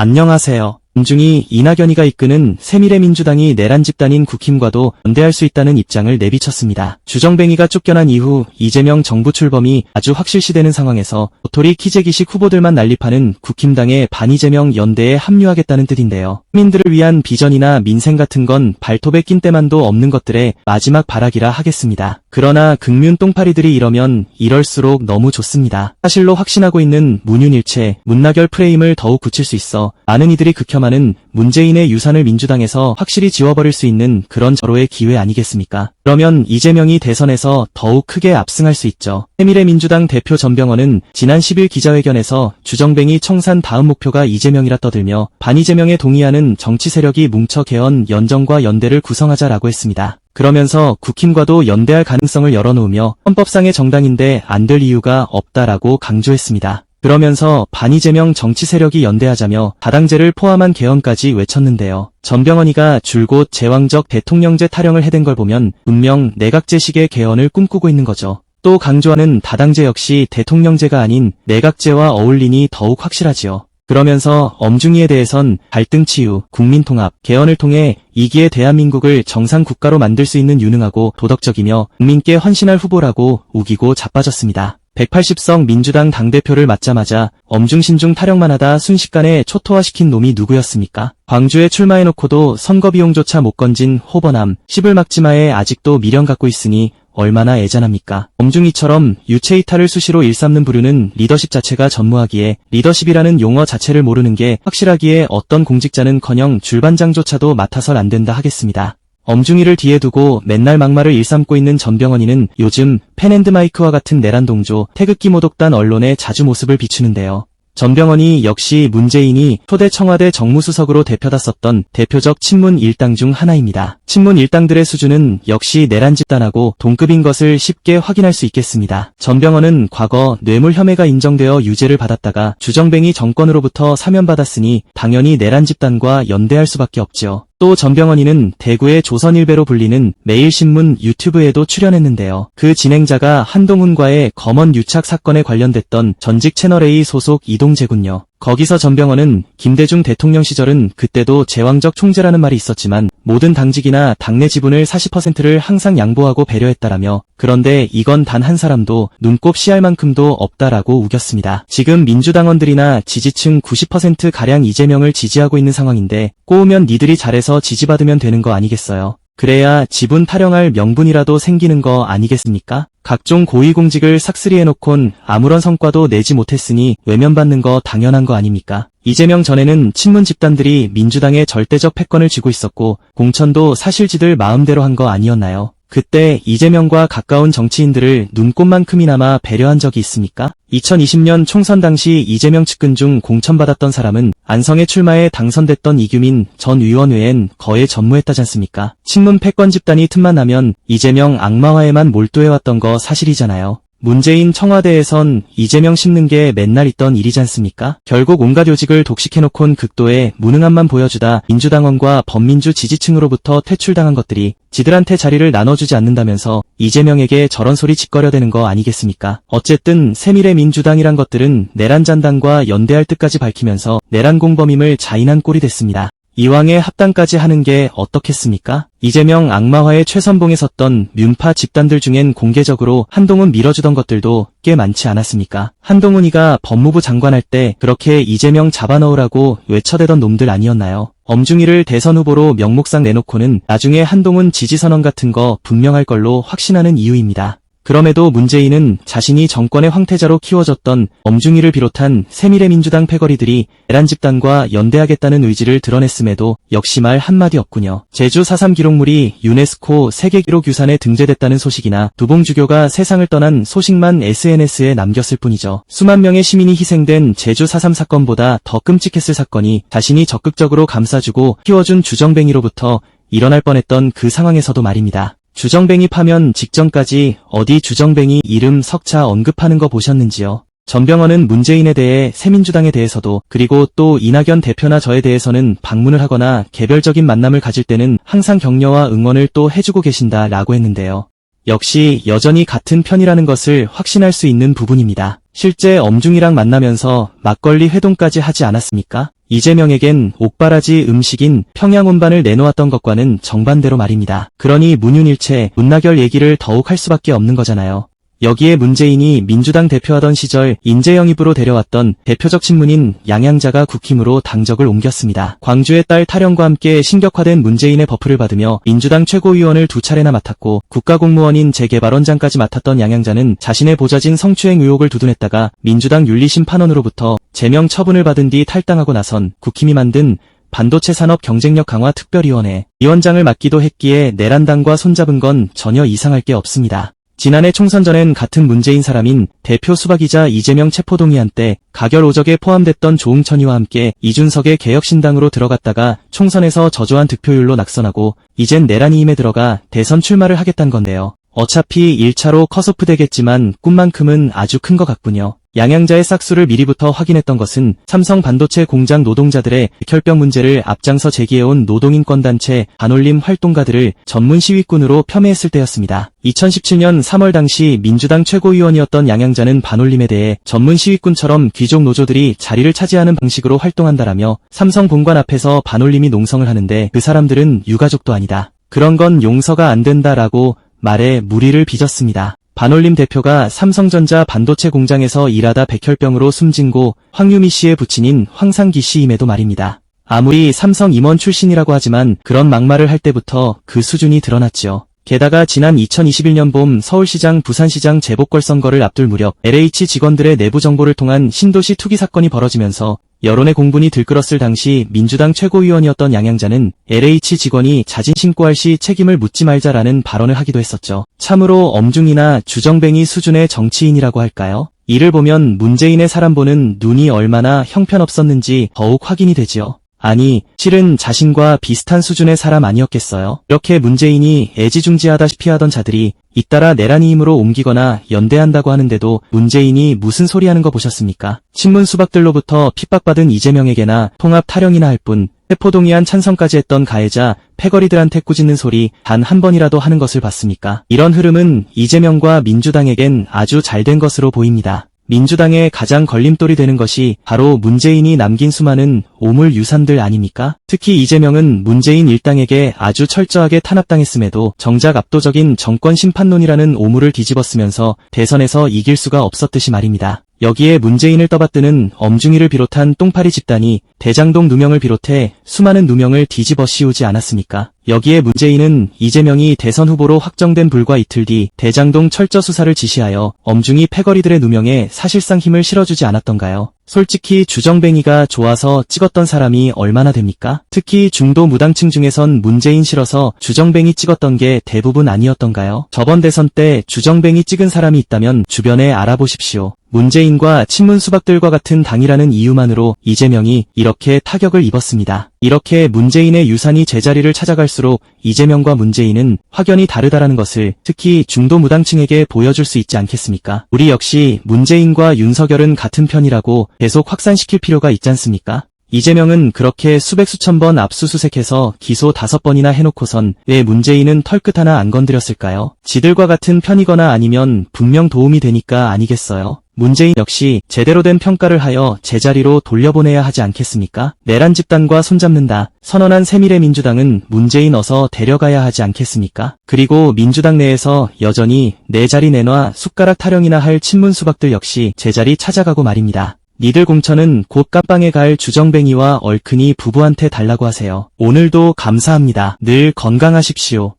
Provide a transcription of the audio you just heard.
안녕하세요. 엄중이 이낙연이가 이끄는 새미래민주당이 내란 집단인 국힘과도 연대할 수 있다는 입장을 내비쳤습니다. 주정뱅이가 쫓겨난 이후 이재명 정부 출범이 아주 확실시되는 상황에서 도토리 키재기식 후보들만 난립하는 국힘당의 반이재명 연대에 합류하겠다는 뜻인데요. 시민들을 위한 비전이나 민생 같은 건 발톱에 낀 때만도 없는 것들의 마지막 발악이라 하겠습니다. 그러나 극륜 똥파리들이 이러면 이럴수록 너무 좋습니다. 사실로 확신하고 있는 문윤일체, 문나결 프레임을 더욱 굳힐 수 있어 많은 이들이 극혐하는 문재인의 유산을 민주당에서 확실히 지워버릴 수 있는 그런 절호의 기회 아니겠습니까? 그러면 이재명이 대선에서 더욱 크게 압승할 수 있죠. 새미래민주당 대표 전병헌은 지난 10일 기자회견에서 주정뱅이 청산 다음 목표가 이재명이라 떠들며 반이재명에 동의하는 정치 세력이 뭉쳐 개헌 연정과 연대를 구성하자라고 했습니다. 그러면서 국힘과도 연대할 가능성을 열어놓으며 헌법상의 정당인데 안 될 이유가 없다라고 강조했습니다. 그러면서 반이재명 정치 세력이 연대하자며 다당제를 포함한 개헌까지 외쳤는데요. 전병헌이가 줄곧 제왕적 대통령제 타령을 해댄 걸 보면 분명 내각제식의 개헌을 꿈꾸고 있는 거죠. 또 강조하는 다당제 역시 대통령제가 아닌 내각제와 어울리니 더욱 확실하지요. 그러면서 엄중이에 대해선 갈등 치유, 국민 통합, 개헌을 통해 이기의 대한민국을 정상 국가로 만들 수 있는 유능하고 도덕적이며 국민께 헌신할 후보라고 우기고 자빠졌습니다. 180석 민주당 당대표를 맡자마자 엄중신중 타령만 하다 순식간에 초토화시킨 놈이 누구였습니까? 광주에 출마해놓고도 선거비용조차 못 건진 호버남, 시불막지마에 아직도 미련 갖고 있으니 얼마나 애잔합니까? 엄중이처럼 유체이탈을 수시로 일삼는 부류는 리더십 자체가 전무하기에 리더십이라는 용어 자체를 모르는 게 확실하기에 어떤 공직자는커녕 줄반장조차도 맡아설 안 된다 하겠습니다. 엄중이를 뒤에 두고 맨날 막말을 일삼고 있는 전병헌이는 요즘 펜앤드마이크와 같은 내란 동조, 태극기 모독단 언론에 자주 모습을 비추는데요. 전병헌이 역시 문재인이 초대 청와대 정무수석으로 대표다 썼던 대표적 친문 일당 중 하나입니다. 친문 일당들의 수준은 역시 내란 집단하고 동급인 것을 쉽게 확인할 수 있겠습니다. 전병헌은 과거 뇌물 혐의가 인정되어 유죄를 받았다가 주정뱅이 정권으로부터 사면받았으니 당연히 내란 집단과 연대할 수밖에 없지요. 또 전병헌이는 대구의 조선일배로 불리는 매일신문 유튜브에도 출연했는데요. 그 진행자가 한동훈과의 검언 유착 사건에 관련됐던 전직 채널A 소속 이동재군요. 거기서 전병헌은 김대중 대통령 시절은 그때도 제왕적 총재라는 말이 있었지만 모든 당직이나 당내 지분을 40%를 항상 양보하고 배려했다라며 그런데 이건 단 한 사람도 눈꼽 시할 만큼도 없다라고 우겼습니다. 지금 민주당원들이나 지지층 90%가량 이재명을 지지하고 있는 상황인데 꼬우면 니들이 잘해서 지지받으면 되는 거 아니겠어요? 그래야 지분 타령할 명분이라도 생기는 거 아니겠습니까? 각종 고위공직을 삭스리해놓곤 아무런 성과도 내지 못했으니 외면받는 거 당연한 거 아닙니까? 이재명 전에는 친문 집단들이 민주당의 절대적 패권을 쥐고 있었고 공천도 사실지들 마음대로 한 거 아니었나요? 그때 이재명과 가까운 정치인들을 눈꼽만큼이나마 배려한 적이 있습니까? 2020년 총선 당시 이재명 측근 중 공천받았던 사람은 안성에 출마해 당선됐던 이규민 전 의원 외엔 거의 전무했다지 않습니까? 친문 패권 집단이 틈만 나면 이재명 악마화에만 몰두해왔던 거 사실이잖아요. 문재인 청와대에선 이재명 씹는 게 맨날 있던 일이지 않습니까? 결국 온갖 요직을 독식해놓곤 극도의 무능함만 보여주다 민주당원과 범민주 지지층으로부터 퇴출당한 것들이 지들한테 자리를 나눠주지 않는다면서 이재명에게 저런 소리 짓거려대는 거 아니겠습니까? 어쨌든 세밀의 민주당이란 것들은 내란 잔당과 연대할 뜻까지 밝히면서 내란 공범임을 자인한 꼴이 됐습니다. 이왕에 합당까지 하는 게 어떻겠습니까? 이재명 악마화의 최선봉에 섰던 뮌파 집단들 중엔 공개적으로 한동훈 밀어주던 것들도 꽤 많지 않았습니까? 한동훈이가 법무부 장관할 때 그렇게 이재명 잡아넣으라고 외쳐대던 놈들 아니었나요? 엄중이를 대선 후보로 명목상 내놓고는 나중에 한동훈 지지선언 같은 거 분명할 걸로 확신하는 이유입니다. 그럼에도 문재인은 자신이 정권의 황태자로 키워졌던 엄중이를 비롯한 세밀의 민주당 패거리들이 내란 집단과 연대하겠다는 의지를 드러냈음에도 역시 말 한마디 없군요. 제주 4.3 기록물이 유네스코 세계기록 유산에 등재됐다는 소식이나 두봉주교가 세상을 떠난 소식만 SNS에 남겼을 뿐이죠. 수만 명의 시민이 희생된 제주 4.3 사건보다 더 끔찍했을 사건이 자신이 적극적으로 감싸주고 키워준 주정뱅이로부터 일어날 뻔했던 그 상황에서도 말입니다. 주정뱅이 파면 직전까지 어디 주정뱅이 이름 석차 언급하는 거 보셨는지요? 전병헌은 문재인에 대해 새민주당에 대해서도 그리고 또 이낙연 대표나 저에 대해서는 방문을 하거나 개별적인 만남을 가질 때는 항상 격려와 응원을 또 해주고 계신다 라고 했는데요. 역시 여전히 같은 편이라는 것을 확신할 수 있는 부분입니다. 실제 엄중이랑 만나면서 막걸리 회동까지 하지 않았습니까? 이재명에겐 옥바라지 음식인 평양온반을 내놓았던 것과는 정반대로 말입니다. 그러니 문윤일체, 문나결 얘기를 더욱 할 수밖에 없는 거잖아요. 여기에 문재인이 민주당 대표하던 시절 인재 영입으로 데려왔던 대표적 친문인 양양자가 국힘으로 당적을 옮겼습니다. 광주의 딸 타령과 함께 신격화된 문재인의 버프를 받으며 민주당 최고위원을 두 차례나 맡았고 국가공무원인 재개발원장까지 맡았던 양양자는 자신의 보좌진 성추행 의혹을 두둔했다가 민주당 윤리심판원으로부터 제명 처분을 받은 뒤 탈당하고 나선 국힘이 만든 반도체 산업 경쟁력 강화 특별위원회 위원장을 맡기도 했기에 내란당과 손잡은 건 전혀 이상할 게 없습니다. 지난해 총선 전엔 같은 문재인 사람인 대표 수박이자 이재명 체포동의안 때 가결 오적에 포함됐던 조응천이와 함께 이준석의 개혁신당으로 들어갔다가 총선에서 저조한 득표율로 낙선하고 이젠 내란이 힘에 들어가 대선 출마를 하겠단 건데요. 어차피 1차로 컷오프 되겠지만 꿈만큼은 아주 큰 것 같군요. 양양자의 싹수를 미리부터 확인했던 것은 삼성 반도체 공장 노동자들의 백혈병 문제를 앞장서 제기해온 노동인권단체 반올림 활동가들을 전문 시위꾼으로 폄훼했을 때였습니다. 2017년 3월 당시 민주당 최고위원이었던 양양자는 반올림에 대해 전문 시위꾼처럼 귀족 노조들이 자리를 차지하는 방식으로 활동한다라며 삼성 본관 앞에서 반올림이 농성을 하는데 그 사람들은 유가족도 아니다. 그런 건 용서가 안 된다라고 말에 무리를 빚었습니다. 반올림 대표가 삼성전자 반도체 공장에서 일하다 백혈병으로 숨진 고 황유미 씨의 부친인 황상기 씨임에도 말입니다. 아무리 삼성 임원 출신이라고 하지만 그런 막말을 할 때부터 그 수준이 드러났지요. 게다가 지난 2021년 봄 서울시장 부산시장 재보궐 선거를 앞둘 무렵 LH 직원들의 내부 정보를 통한 신도시 투기 사건이 벌어지면서 여론의 공분이 들끓었을 당시 민주당 최고위원이었던 양양자는 LH 직원이 자진 신고할 시 책임을 묻지 말자라는 발언을 하기도 했었죠. 참으로 엄중이나 주정뱅이 수준의 정치인이라고 할까요? 이를 보면 문재인의 사람 보는 눈이 얼마나 형편없었는지 더욱 확인이 되지요. 아니, 실은 자신과 비슷한 수준의 사람 아니었겠어요? 이렇게 문재인이 애지중지하다시피 하던 자들이 잇따라 내란이 힘으로 옮기거나 연대한다고 하는데도 문재인이 무슨 소리 하는 거 보셨습니까? 신문 수박들로부터 핍박받은 이재명에게나 통합 타령이나 할 뿐, 세포동의안 찬성까지 했던 가해자 패거리들한테 꾸짖는 소리 단 한 번이라도 하는 것을 봤습니까? 이런 흐름은 이재명과 민주당에겐 아주 잘된 것으로 보입니다. 민주당의 가장 걸림돌이 되는 것이 바로 문재인이 남긴 수많은 오물 유산들 아닙니까? 특히 이재명은 문재인 일당에게 아주 철저하게 탄압당했음에도 정작 압도적인 정권 심판론이라는 오물을 뒤집었으면서 대선에서 이길 수가 없었듯이 말입니다. 여기에 문재인을 떠받드는 엄중이를 비롯한 똥파리 집단이 대장동 누명을 비롯해 수많은 누명을 뒤집어 씌우지 않았습니까? 여기에 문재인은 이재명이 대선 후보로 확정된 불과 이틀 뒤 대장동 철저 수사를 지시하여 엄중히 패거리들의 누명에 사실상 힘을 실어주지 않았던가요? 솔직히 주정뱅이가 좋아서 찍었던 사람이 얼마나 됩니까? 특히 중도 무당층 중에선 문재인 싫어서 주정뱅이 찍었던 게 대부분 아니었던가요? 저번 대선 때 주정뱅이 찍은 사람이 있다면 주변에 알아보십시오. 문재인과 친문 수박들과 같은 당이라는 이유만으로 이재명이 이렇게 타격을 입었습니다. 이렇게 문재인의 유산이 제자리를 찾아갈수록 이재명과 문재인은 확연히 다르다라는 것을 특히 중도 무당층에게 보여줄 수 있지 않겠습니까? 우리 역시 문재인과 윤석열은 같은 편이라고 계속 확산시킬 필요가 있지 않습니까? 이재명은 그렇게 수백 수천 번 압수수색해서 기소 다섯 번이나 해놓고선 왜 문재인은 털끝 하나 안 건드렸을까요? 지들과 같은 편이거나 아니면 분명 도움이 되니까 아니겠어요? 문재인 역시 제대로 된 평가를 하여 제자리로 돌려보내야 하지 않겠습니까? 내란 집단과 손잡는다. 선언한 세밀의 민주당은 문재인 어서 데려가야 하지 않겠습니까? 그리고 민주당 내에서 여전히 내 자리 내놔 숟가락 타령이나 할 친문 수박들 역시 제자리 찾아가고 말입니다. 니들 공천은 곧 깜빵에 갈 주정뱅이와 얼큰이 부부한테 달라고 하세요. 오늘도 감사합니다. 늘 건강하십시오.